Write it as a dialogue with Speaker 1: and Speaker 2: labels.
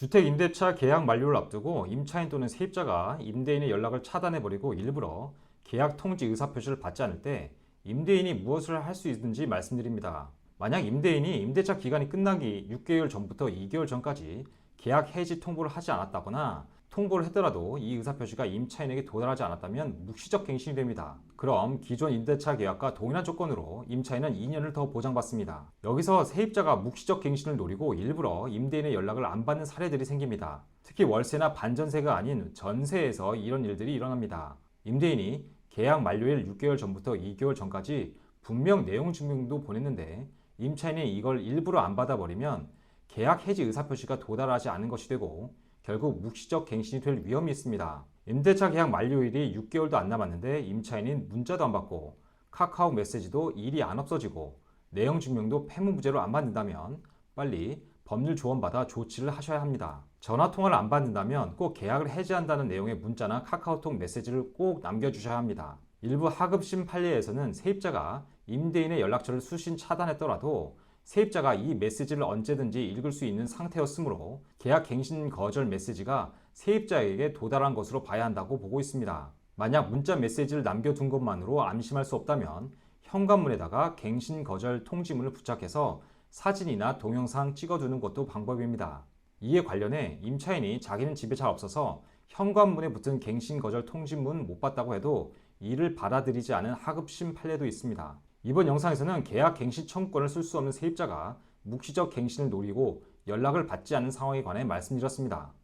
Speaker 1: 주택 임대차 계약 만료를 앞두고 임차인 또는 세입자가 임대인의 연락을 차단해버리고 일부러 계약 통지 의사 표시를 받지 않을 때 임대인이 무엇을 할 수 있는지 말씀드립니다. 만약 임대인이 임대차 기간이 끝나기 6개월 전부터 2개월 전까지 계약 해지 통보를 하지 않았다거나 통보를 했더라도 이 의사표시가 임차인에게 도달하지 않았다면 묵시적 갱신이 됩니다. 그럼 기존 임대차 계약과 동일한 조건으로 임차인은 2년을 더 보장받습니다. 여기서 세입자가 묵시적 갱신을 노리고 일부러 임대인의 연락을 안 받는 사례들이 생깁니다. 특히 월세나 반전세가 아닌 전세에서 이런 일들이 일어납니다. 임대인이 계약 만료일 6개월 전부터 2개월 전까지 분명 내용 증명도 보냈는데 임차인이 이걸 일부러 안 받아버리면 계약 해지 의사표시가 도달하지 않은 것이 되고 결국 묵시적 갱신이 될 위험이 있습니다. 임대차 계약 만료일이 6개월도 안 남았는데 임차인인 문자도 안 받고 카카오 메시지도 일이 안 없어지고 내용 증명도 폐무부제로 안 받는다면 빨리 법률 조언받아 조치를 하셔야 합니다. 전화 통화를 안 받는다면 꼭 계약을 해지한다는 내용의 문자나 카카오톡 메시지를 꼭 남겨주셔야 합니다. 일부 하급심 판례에서는 세입자가 임대인의 연락처를 수신 차단했더라도 세입자가 이 메시지를 언제든지 읽을 수 있는 상태였으므로 계약 갱신 거절 메시지가 세입자에게 도달한 것으로 봐야 한다고 보고 있습니다. 만약 문자 메시지를 남겨둔 것만으로 안심할 수 없다면 현관문에다가 갱신 거절 통지문을 부착해서 사진이나 동영상 찍어두는 것도 방법입니다. 이에 관련해 임차인이 자기는 집에 잘 없어서 현관문에 붙은 갱신 거절 통지문 못 봤다고 해도 이를 받아들이지 않은 하급심 판례도 있습니다. 이번 영상에서는 계약 갱신 청구권을 쓸 수 없는 세입자가 묵시적 갱신을 노리고 연락을 받지 않는 상황에 관해 말씀드렸습니다.